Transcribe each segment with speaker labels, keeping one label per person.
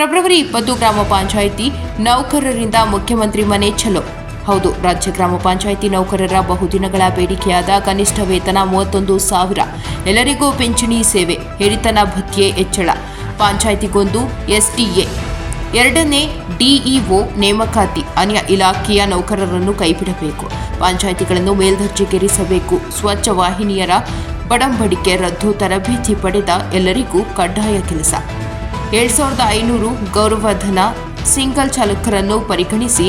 Speaker 1: February ಇಪ್ಪತ್ತು ಗ್ರಾಮ ಪಂಚಾಯಿತಿ ನೌಕರರಿಂದ ಮುಖ್ಯಮಂತ್ರಿ ಮನೆ ಚಲೋ ಹೌದು, ರಾಜ್ಯ ಗ್ರಾಮ ಪಂಚಾಯಿತಿ ನೌಕರರ ಬಹುದಿನಗಳ ಬೇಡಿಕೆಯಾದ ಕನಿಷ್ಠ ವೇತನ ಮೂವತ್ತೊಂದು ಸಾವಿರ. ಎಲ್ಲರಿಗೂ ಪಿಂಚಣಿ ಸೇವೆ ಹಿರಿತನ ಭತ್ಯೆ ಹೆಚ್ಚಳ. ಪಂಚಾಯಿತಿಗೊಂದು ಎಸ್ಟಿಎ ಎರಡನೇ ಡಿಇಒ ನೇಮಕಾತಿ, ಅನ್ಯ ಇಲಾಖೆಯ ನೌಕರರನ್ನು ಕೈಬಿಡಬೇಕು. ಪಂಚಾಯಿತಿಗಳನ್ನು ಮೇಲ್ದರ್ಜೆಗೇರಿಸಬೇಕು. ಸ್ವಚ್ಛ ವಾಹಿನಿಯರ ಬಡಂಬಡಿಕೆ ರದ್ದು, ತರಬೇತಿ ಪಡೆದ ಎಲ್ಲರಿಗೂ ಕಡ್ಡಾಯ ಕೆಲಸ. ಏಳು ಸಾವಿರದ ಐನೂರು ಗೌರವಧನ ಸಿಂಗಲ್ ಚಾಲಕರನ್ನು ಪರಿಗಣಿಸಿ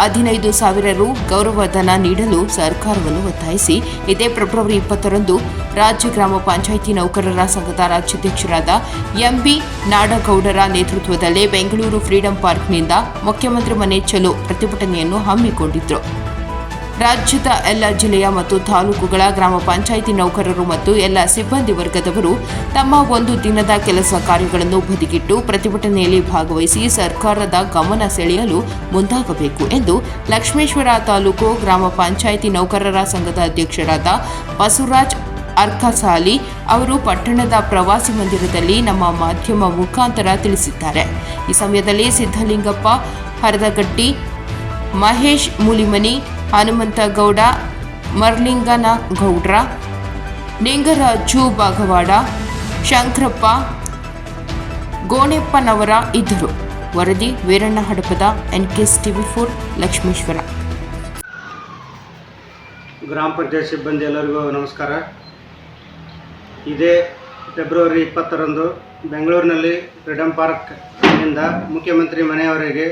Speaker 1: ಹದಿನೈದು ಸಾವಿರ ರು ಗೌರವಧನ ನೀಡಲು ಸರ್ಕಾರವನ್ನು ಒತ್ತಾಯಿಸಿ, ಇದೇ ಫೆಬ್ರವರಿ ಇಪ್ಪತ್ತರಂದು ರಾಜ್ಯ ಗ್ರಾಮ ಪಂಚಾಯಿತಿ ನೌಕರರ ಸಂಘದ ರಾಜ್ಯಾಧ್ಯಕ್ಷರಾದ ಎಂಬಿ ನಾಡಗೌಡರ ನೇತೃತ್ವದಲ್ಲಿ ಬೆಂಗಳೂರು ಫ್ರೀಡಂ ಪಾರ್ಕ್ನಿಂದ ಮುಖ್ಯಮಂತ್ರಿ ಮನೆ ಚಲೋ ಪ್ರತಿಭಟನೆಯನ್ನು ಹಮ್ಮಿಕೊಂಡಿದ್ರು. ರಾಜ್ಯದ ಎಲ್ಲ ಜಿಲ್ಲೆಯ ಮತ್ತು ತಾಲೂಕುಗಳ ಗ್ರಾಮ ಪಂಚಾಯಿತಿ ನೌಕರರು ಮತ್ತು ಎಲ್ಲ ಸಿಬ್ಬಂದಿ ವರ್ಗದವರು ತಮ್ಮ ಒಂದು ದಿನದ ಕೆಲಸ ಕಾರ್ಯಗಳನ್ನು ಬದಿಗಿಟ್ಟು ಪ್ರತಿಭಟನೆಯಲ್ಲಿ ಭಾಗವಹಿಸಿ ಸರ್ಕಾರದ ಗಮನ ಸೆಳೆಯಲು ಮುಂದಾಗಬೇಕು ಎಂದು ಲಕ್ಷ್ಮೇಶ್ವರ ತಾಲೂಕು ಗ್ರಾಮ ಪಂಚಾಯಿತಿ ನೌಕರರ ಸಂಘದ ಅಧ್ಯಕ್ಷರಾದ ಬಸವರಾಜ್ ಅರ್ಕಸಾಲಿ ಅವರು ಪಟ್ಟಣದ ಪ್ರವಾಸಿ ಮಂದಿರದಲ್ಲಿ ನಮ್ಮ ಮಾಧ್ಯಮ ಮುಖಾಂತರ ತಿಳಿಸಿದ್ದಾರೆ. ಈ ಸಮಯದಲ್ಲಿ ಸಿದ್ದಲಿಂಗಪ್ಪ ಹರದಗಟ್ಟಿ, ಮಹೇಶ್ ಮುಲಿಮನಿ ಹನುಮಂತಗೌಡ ಮರ್ಲಿಂಗನ ಗೌಡ್ರ ನಿಂಗರಾಜು ಬಾಗವಾಡ, ಶಂಕರಪ್ಪ, ಗೋಣೆಪ್ಪನವರ ಇದ್ದರು. ವರದಿ Veeranna Hadapada N ಕೆಸ್ TV four, Lakshmeshwar.
Speaker 2: ಗ್ರಾಮ ಪಂಚಾಯತ್ ಸಿಬ್ಬಂದಿ ಎಲ್ಲರಿಗೂ ನಮಸ್ಕಾರ. ಇದೇ ಫೆಬ್ರವರಿ ಇಪ್ಪತ್ತರಂದು ಬೆಂಗಳೂರಿನಲ್ಲಿ ಫ್ರೀಡಮ್ ಪಾರ್ಕ್ನಿಂದ ಮುಖ್ಯಮಂತ್ರಿ ಮನೆಯವರಿಗೆ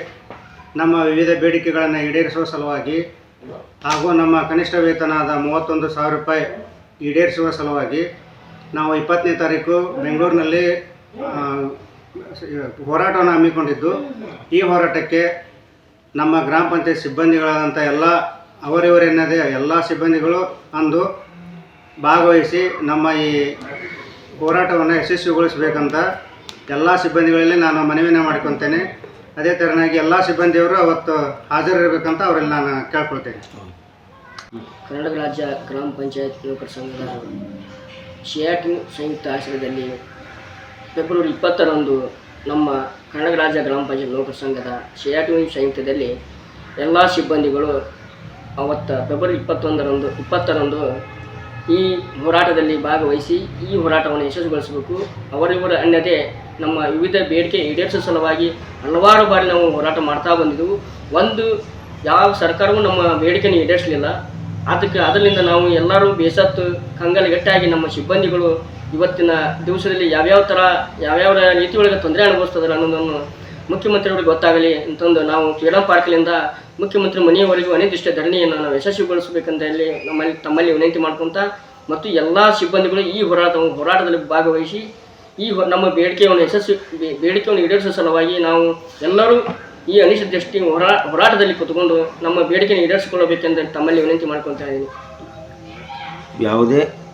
Speaker 2: ನಮ್ಮ ವಿವಿಧ ಬೇಡಿಕೆಗಳನ್ನು ಈಡೇರಿಸುವ ಸಲುವಾಗಿ ಹಾಗೂ ನಮ್ಮ ಕನಿಷ್ಠ ವೇತನದ ಮೂವತ್ತೊಂದು ಸಾವಿರ ರೂಪಾಯಿ ಈಡೇರಿಸುವ ಸಲುವಾಗಿ ನಾವು ಇಪ್ಪತ್ತನೇ ತಾರೀಕು ಬೆಂಗಳೂರಿನಲ್ಲಿ ಹೋರಾಟವನ್ನು ಹಮ್ಮಿಕೊಂಡಿದ್ದು, ಈ ಹೋರಾಟಕ್ಕೆ ನಮ್ಮ ಗ್ರಾಮ ಪಂಚಾಯತ್ ಸಿಬ್ಬಂದಿಗಳಾದಂಥ ಎಲ್ಲ ಅವರಿವರೆನ್ನದೇ ಎಲ್ಲ ಸಿಬ್ಬಂದಿಗಳು ಅಂದು ಭಾಗವಹಿಸಿ ನಮ್ಮ ಈ ಹೋರಾಟವನ್ನು ಯಶಸ್ವಿಗೊಳಿಸಬೇಕಂತ ಎಲ್ಲ ಸಿಬ್ಬಂದಿಗಳಲ್ಲಿ ನಾನು ಮನವಿಯನ್ನು ಮಾಡ್ಕೊತೇನೆ ಅದೇ ಥರನಾಗಿ ಎಲ್ಲ ಸಿಬ್ಬಂದಿಯವರು ಅವತ್ತು ಹಾಜರಿರಬೇಕಂತ ಅವರಲ್ಲಿ ನಾನು ಕೇಳ್ಕೊಳ್ತೇನೆ.
Speaker 3: ಕರ್ನಾಟಕ ರಾಜ್ಯ ಗ್ರಾಮ ಪಂಚಾಯತ್ ಯುವಕರ ಸಂಘದ ಶಿಯಾಟಿನ್ ಸಂಯುಕ್ತ ಆಶ್ರಯದಲ್ಲಿ ಫೆಬ್ರವರಿ ಇಪ್ಪತ್ತರಂದು ನಮ್ಮ ಕರ್ನಾಟಕ ರಾಜ್ಯ ಗ್ರಾಮ ಪಂಚಾಯತ್ ನೌಕರ ಸಂಘದ ಶಿಯಾಟಿನ್ ಸಂಯುಕ್ತದಲ್ಲಿ ಎಲ್ಲ ಸಿಬ್ಬಂದಿಗಳು ಅವತ್ತು ಫೆಬ್ರವರಿ ಇಪ್ಪತ್ತೊಂದರಂದು, ಇಪ್ಪತ್ತರಂದು ಈ ಹೋರಾಟದಲ್ಲಿ ಭಾಗವಹಿಸಿ ಈ ಹೋರಾಟವನ್ನು ಯಶಸ್ವಿಗೊಳಿಸಬೇಕು. ಅವರಿವರ ಅನ್ಯತೆ ನಮ್ಮ ವಿವಿಧ ಬೇಡಿಕೆ ಈಡೇರಿಸುವ ಸಲುವಾಗಿ ಹಲವಾರು ಬಾರಿ ನಾವು ಹೋರಾಟ ಮಾಡ್ತಾ ಬಂದಿದ್ದೆವು ಒಂದು, ಯಾವ ಸರ್ಕಾರವೂ ನಮ್ಮ ಬೇಡಿಕೆನ ಈಡೇರಿಸಲಿಲ್ಲ. ಅದಕ್ಕೆ, ಅದರಿಂದ ನಾವು ಎಲ್ಲರೂ ಬೇಸತ್ತು, ಕಂಗಲಗಟ್ಟಾಗಿ ನಮ್ಮ ಸಿಬ್ಬಂದಿಗಳು ಇವತ್ತಿನ ದಿವಸದಲ್ಲಿ ಯಾವ್ಯಾವ ಥರ, ಯಾವ್ಯಾವ ರೀತಿಯೊಳಗೆ ತೊಂದರೆ ಅನುಭವಿಸ್ತದಲ್ಲ ಅನ್ನೋದನ್ನು ಮುಖ್ಯಮಂತ್ರಿಗಳಿಗೆ ಗೊತ್ತಾಗಲಿ ಅಂತಂದು ನಾವು ಫ್ರೀಡಂ ಪಾರ್ಕ್ಲಿಂದ ಮುಖ್ಯಮಂತ್ರಿ ಮನೆಯವರೆಗೂ ಅನಿರ್ದಿಷ್ಟ ಧರಣಿಯನ್ನು ನಾವು ಯಶಸ್ವಿಗೊಳಿಸಬೇಕಂತ ಹೇಳಿ ನಮ್ಮಲ್ಲಿ, ತಮ್ಮಲ್ಲಿ ವಿನಂತಿ ಮಾಡ್ಕೊತ ಮತ್ತು ಎಲ್ಲ ಸಿಬ್ಬಂದಿಗಳು ಈ ಹೋರಾಟ, ಹೋರಾಟದಲ್ಲಿ ಭಾಗವಹಿಸಿ ಈ ನಮ್ಮ ಬೇಡಿಕೆಯನ್ನು ಯಶಸ್ವಿ ಬೇಡಿಕೆಯನ್ನು ಈಡೇರಿಸುವ ಸಲುವಾಗಿ ನಾವು ಎಲ್ಲರೂ ಈ ಅನಿಶ್ಚಿತಷ್ಟಿ ಹೋರಾ, ಹೋರಾಟದಲ್ಲಿ ಕೂತ್ಕೊಂಡು ನಮ್ಮ ಬೇಡಿಕೆಯನ್ನು ಈಡೇರಿಸಿಕೊಳ್ಳಬೇಕೆಂದು ತಮ್ಮಲ್ಲಿ ವಿನಂತಿ ಮಾಡ್ಕೊತಾ ಇದ್ದೀನಿ.
Speaker 4: ಯಾವುದೇ